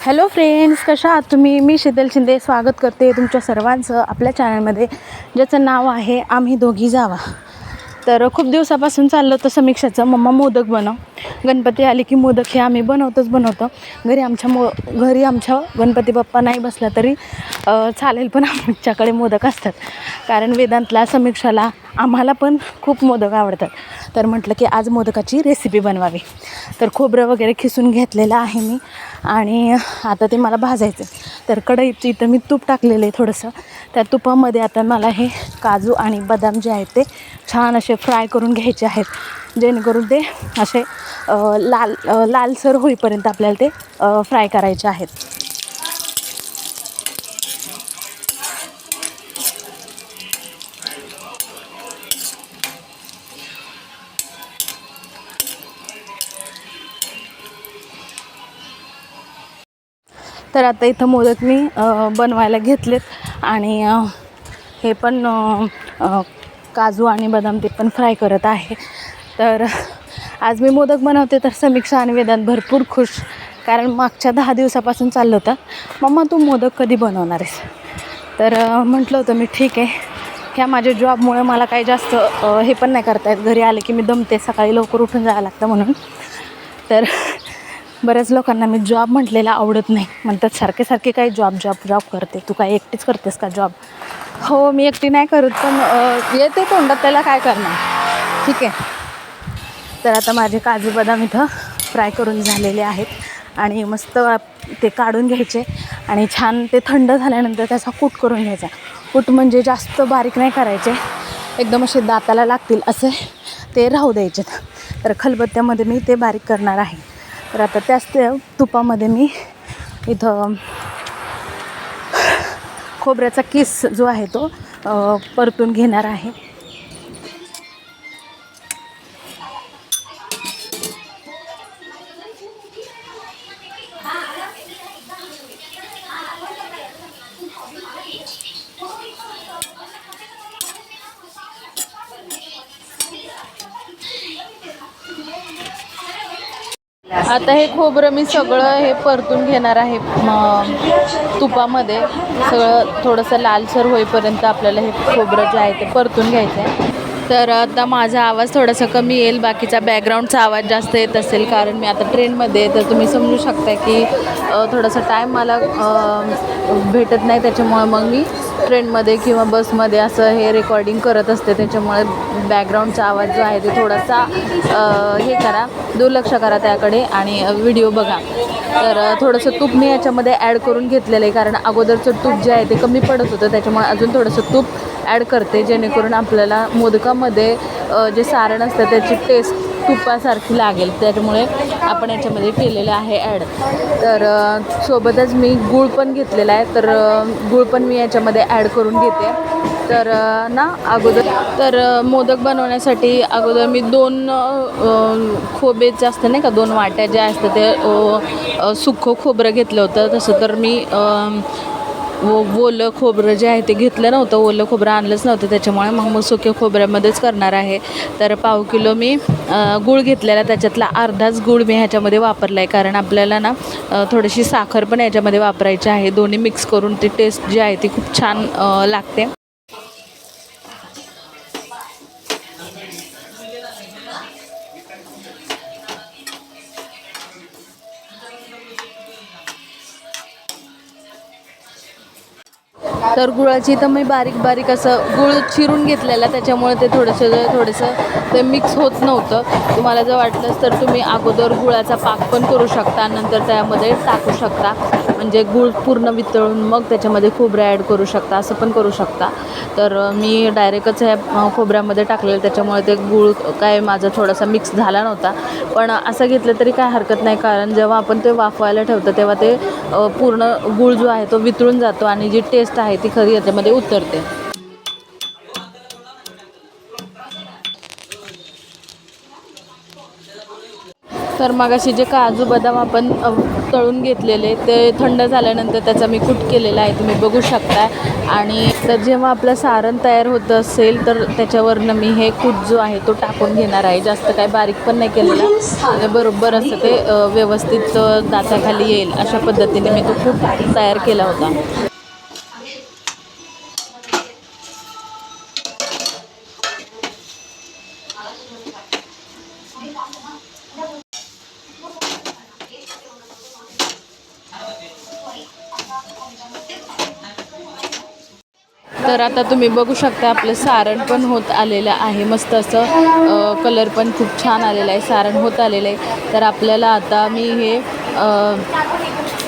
Hello friends कशा आहात तुम्ही? मी शीतल शिंदे स्वागत करते तुमच्या सर्वांचं आपल्या चॅनलमध्ये ज्याचं नाव आहे आम्ही दोघी जावा. तर खूप दिवसापासून चाललं होतं समीक्षाचं मम्मा मोदक बनव. गणपती आले की मोदक हे आम्ही बनवतोच बनवतो. घरी आमच्या मो घरी आमच्या गणपती बाप्पा नाही बसला तरी चालेल पण आमच्याकडे मोदक असतात. कारण वेदांतला समीक्षाला आम्हाला पण खूप मोदक आवडतात. तर म्हटलं की आज मोदकाची रेसिपी बनवावी. तर खोबरं वगैरे खिसून घेतलेलं आहे मी आणि आता ते मला भाजायचं तर कढईची इथं मी तूप टाकलेलं आहे थोडंसं. त्या तुपामध्ये आता मला हे काजू आणि बदाम जे आहेत ते छान असे फ्राय करून घ्यायचे आहेत. जेणेकरून ते असे लाल लालसर होईपर्यंत आपल्याला ते फ्राय करायचे आहेत. तर आता इथं मोदक मी बनवायला घेतलेत आणि हे पण काजू आणि बदाम ते पण फ्राय करत आहे. तर आज मी मोदक बनवते तर समीक्षा आणि वेदांत भरपूर खुश. कारण मागच्या दहा दिवसापासून चाललं होतं. मम्मा तू मोदक कधी बनवणार आहेस? तर म्हटलं होतं मी ठीक आहे. ह्या माझ्या जॉबमुळे मला काही जास्त हे पण नाही करता येत. घरी आले की मी दमते सकाळी लवकर उठून जावं लागतं म्हणून. तर बऱ्याच लोकांना मी जॉब म्हटलेला आवडत नाही. म्हणतात सारखे सारखे काही जॉब जॉब जॉब करते? तू काय एकटीच करतेस का जॉब? हो मी एकटी नाही करत पण येते तोंडात त्याला काय करणार? ठीक आहे. तर आता माझे काजू बदाम इथं फ्राय करून झालेले आहेत. आणि मस्त ते काढून घ्यायचे. आणि छान ते थंड झाल्यानंतर त्याचा कूट करून घ्यायचा. कूट म्हणजे जास्त बारीक नाही करायचे. एकदम असे दाताला लागतील असे ते राहू द्यायचे. तर खलबत्त्यामध्ये मी ते बारीक करणार आहे. तर आता त्याच ते तुपामध्ये मी इथं खोबऱ्याचा किस जो आहे तो परतून घेणार आहे. आता हे खोबरं मी सगळं हे परतून घेणार आहे तुपामध्ये. सगळं थोडंसं लालसर होईपर्यंत आपल्याला हे खोबरं जे आहे ते परतून घ्यायचं आहे तर आता माझा आवाज थोडासा कमी येईल बाकीचा बॅकग्राऊंडचा आवाज जास्त येत असेल कारण मी आता ट्रेनमध्ये आहे, तर तुम्ही समजू शकता की थोडासा टाईम मला भेटत नाही. त्याच्यामुळे मग मी ट्रेनमध्ये किंवा बसमध्ये असं हे रेकॉर्डिंग करत असते. त्याच्यामुळे बॅकग्राऊंडचा आवाज जो आहे ते थोडासा हे करा. दुर्लक्ष करा त्याकडे आणि व्हिडिओ बघा. तर थोडंसं तूप मी याच्यामध्ये ॲड करून घेतलेलं आहे. कारण अगोदरचं तूप जे आहे ते कमी पडत होतं. त्याच्यामुळे अजून थोडंसं तूप ॲड करते जेणेकरून आपल्याला मोदकामध्ये जे सारण असतं त्याची टेस्ट तुपासारखी लागेल. त्याच्यामुळे आपण याच्यामध्ये केलेलं आहे ॲड तर सोबतच मी गूळ पण घेतलेला आहे. तर गूळ पण मी याच्यामध्ये ॲड करून घेते. तर ना अगोदर तर मोदक बनवण्यासाठी अगोदर मी दोन अ, खोबेचे असतं नाही का दोन वाट्या ज्या असतात ते सुखं खोबरं घेतलं होतं. तसं तर मी व ओलं खोबरं जे आहे ते घेतलं नव्हतं ओलं खोबरं आणलंच नव्हतं. त्याच्यामुळे मग मग सुक्या खोबऱ्यामध्येच करणार आहे. तर पाव किलो मी गूळ घेतलेला. त्याच्यातला अर्धाच गूळ मी ह्याच्यामध्ये वापरला आहे कारण आपल्याला ना थोडीशी साखर पण याच्यामध्ये वापरायची आहे. दोन्ही मिक्स करून ती टेस्ट जी आहे ती खूप छान लागते. तर गुळाची तर मी बारीक बारीक असं गुळ चिरून घेतलेला त्याच्यामुळे ते थोडंसं थोडंसं ते मिक्स होत नव्हतं. तुम्हाला जर वाटलंच तर तुम्ही अगोदर गुळाचा पाक पण करू शकता नंतर त्यामध्ये टाकू शकता. म्हणजे गूळ पूर्ण वितळून मग त्याच्यामध्ये खोबरं ॲड करू शकता असं पण करू शकता. तर मी डायरेक्टच ह्या खोबऱ्यामध्ये टाकलेलं त्याच्यामुळे ते गूळ काय माझा थोडासा मिक्स झाला नव्हता. पण असं घेतलं तरी काय हरकत नाही. कारण जेव्हा आपण ते वाफवायला ठेवतो तेव्हा ते पूर्ण गूळ जो आहे तो वितळून जातो आणि जी टेस्ट आहे ती खरी याच्यामध्ये उतरते. तर मगाशी जे काजू बदाम आपण तळून घेतलेले ते थंड झाल्यानंतर त्याचा मी कूट केलेला आहे तुम्ही बघू शकता आणि तर जेव्हा आपलं सारण तयार होत असेल तर त्याच्यावरनं मी हे कूट जो आहे तो टाकून घेणार आहे. जास्त काय बारीक पण नाही केलेला. बरोबर असं ते व्यवस्थित दाताखाली येईल अशा पद्धतीने मी तो कूट तयार केला होता. तर आता तुम्ही बघू शकता आपलं सारण पण होत आलेलं आहे. मस्त असं कलर पण खूप छान आलेला आहे. सारण होत आलेलं आहे. तर आपल्याला आता मी हे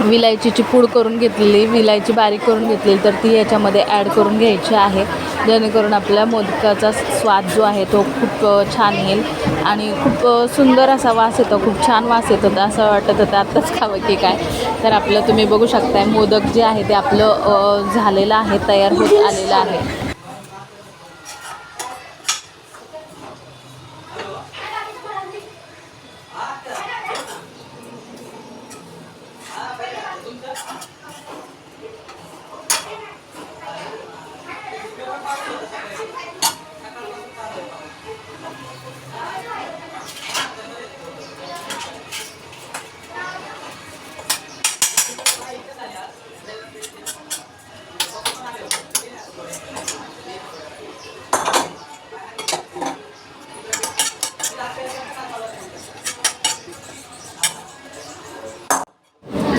विलायचीची पूड करून घेतलेली विलायची बारीक करून घेतलेली तर ती याच्यामध्ये ॲड करून घ्यायची आहे. जेणेकरून आपल्या मोदकाचा स्वाद जो आहे तो खूप छान येईल आणि खूप सुंदर असा वास येतो खूप छान वास येत. होता असं वाटत होतं आत्ताच खावं की काय. तर आपलं तुम्ही बघू शकताय मोदक जे आहे ते आपलं झालेलं आहे तयार होत आलेलं आहे.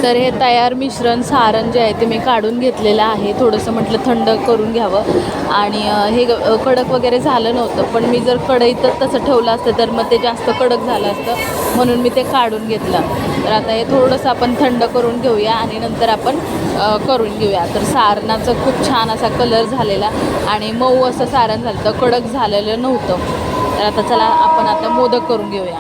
तर हे तयार मिश्रण सारण जे आहे ते मी काढून घेतलेलं आहे. थोडंसं म्हटलं थंड करून घ्यावं. आणि हे कडक वगैरे झालं नव्हतं पण मी जर कढईतच तसं ठेवलं असतं तर मग ते जास्त कडक झालं असतं म्हणून मी ते काढून घेतलं. तर आता हे थोडंसं आपण थंड करून घेऊया आणि नंतर आपण करून घेऊया. तर सारणाचं खूप छान असा कलर झालेला आणि मऊ असं सारण झालं तर कडक झालेलं नव्हतं. तर आता चला आपण आता मोदक करून घेऊया.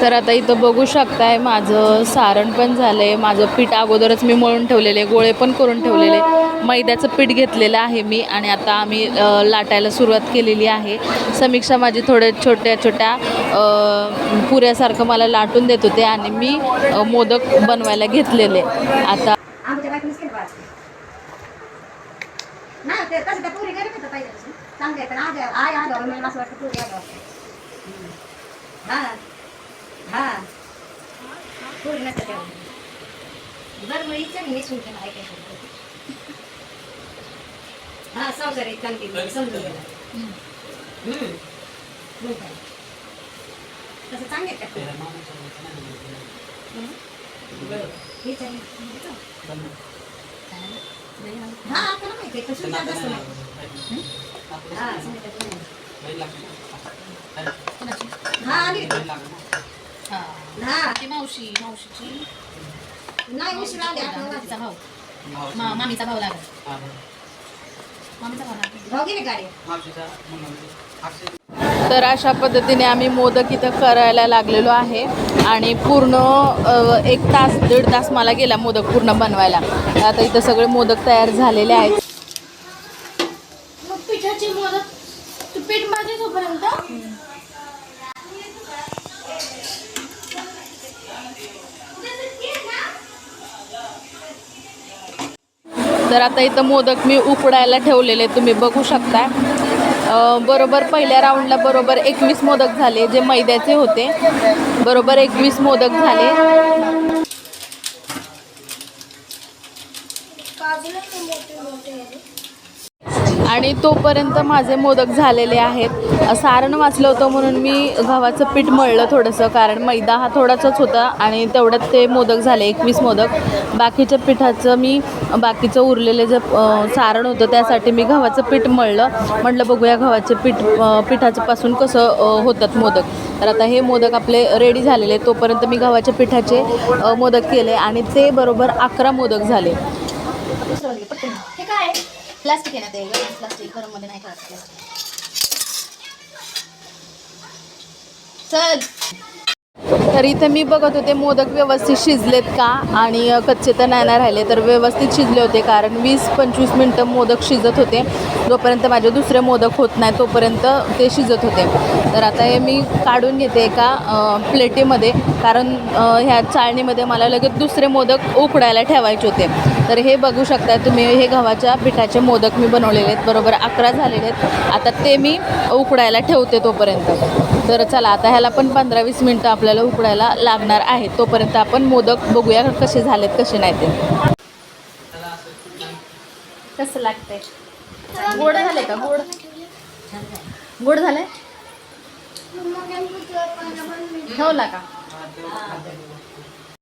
तर आता इथं बघू शकताय माझं सारण पण झालं आहे माझं पीठ अगोदरच मी मळून ठेवलेले गोळे पण करून ठेवलेले. मैद्याचं पीठ घेतलेलं आहे मी आणि आता आम्ही लाटायला सुरुवात केलेली आहे. समीक्षा माझी थोड्या छोट्या छोट्या पुऱ्यासारखं मला लाटून देत होते आणि मी मोदक बनवायला घेतलेले. आता चांगले पण आज आय आलो मला असं वाटतं पुरी आलो हा हा पुरी नसतं तेवढं बरं मग इच्छा मी सुनते मला ऐकायचं हा संसार एक चांगली समजून गेला काय? तसं चांगले आहेत का. विचार हा आपल्याला माहिती आहे पण सुनता जास्त नाही मावशी मावशीची नाही उशीर आली आठ तिचा भाऊ मा- मामीचा भाऊ लागला मामीचा भाऊ लागला भाऊ गेले गाडी तर अशा पद्धतीने आम्ही मोदक इथं करायला लागलेलो आहे. आणि पूर्ण अ, एक तास दीड तास मला गेला मोदक पूर्ण बनवायला. आता इथं सगळे मोदक तयार झालेले आहेत मग पिठाची मोदक तू पीठ माझे तोपर्यंत तर आता इथं मोदक मी उकडायला ठेवलेले तुम्ही बघू शकता. बरोबर पहिल्या राऊंडला बरोबर एकवीस मोदक झाले जे मैद्याचे होते. बरोबर एकवीस मोदक झाले. आणि तोपर्यंत माझे मोदक झालेले आहेत. सारण वाचलं होतं म्हणून मी गव्हाचं पीठ मळलं थोडंसं कारण मैदा हा थोडासाच होता आणि तेवढ्यात ते मोदक झाले एकवीस मोदक. बाकीच्या पिठाचं मी बाकीचं उरलेलं जे सारण होतं त्यासाठी मी गव्हाचं पीठ मळलं. म्हटलं बघूया गव्हाचे पीठ पिठाचं पासून कसं होतात मोदक. तर आता हे मोदक आपले रेडी झालेले तोपर्यंत मी गव्हाच्या पिठाचे मोदक केले आणि ते बरोबर अकरा मोदक झाले. हे काय? प्लास्टिक आहे ना ते गरम प्लास्टिक गरममध्ये नाही करायचं प्लास्टिक चल. तर इथे मी बघत होते मोदक व्यवस्थित शिजलेत का? आणि कच्चे तर नाही ना राहिले तर व्यवस्थित शिजले होते कारण वीस पंचवीस मिनटं मोदक शिजत होते. जोपर्यंत माझे दुसरे मोदक होत नाही तोपर्यंत ते शिजत होते. तर आता हे मी काढून घेते एका प्लेटीमध्ये कारण ह्या चाळणीमध्ये मला लगेच दुसरे मोदक उकडायला ठेवायचे होते. तर हे बघू शकता तुम्ही हे गव्हाच्या पिठाचे मोदक मी बनवलेले आहेत बरोबर अकरा झालेले आहेत. आता ते मी उकडायला ठेवते तोपर्यंत. तर चला आता ह्याला पण पंधरा वीस मिनटं आपल्याला उकडायला लागणार आहे. तोपर्यंत आपण मोदक बघूया कसे झालेत कसे नाही ते. कसं लागतंय? गोड झाले का? गोड? गोड झालंय? ठेवला का?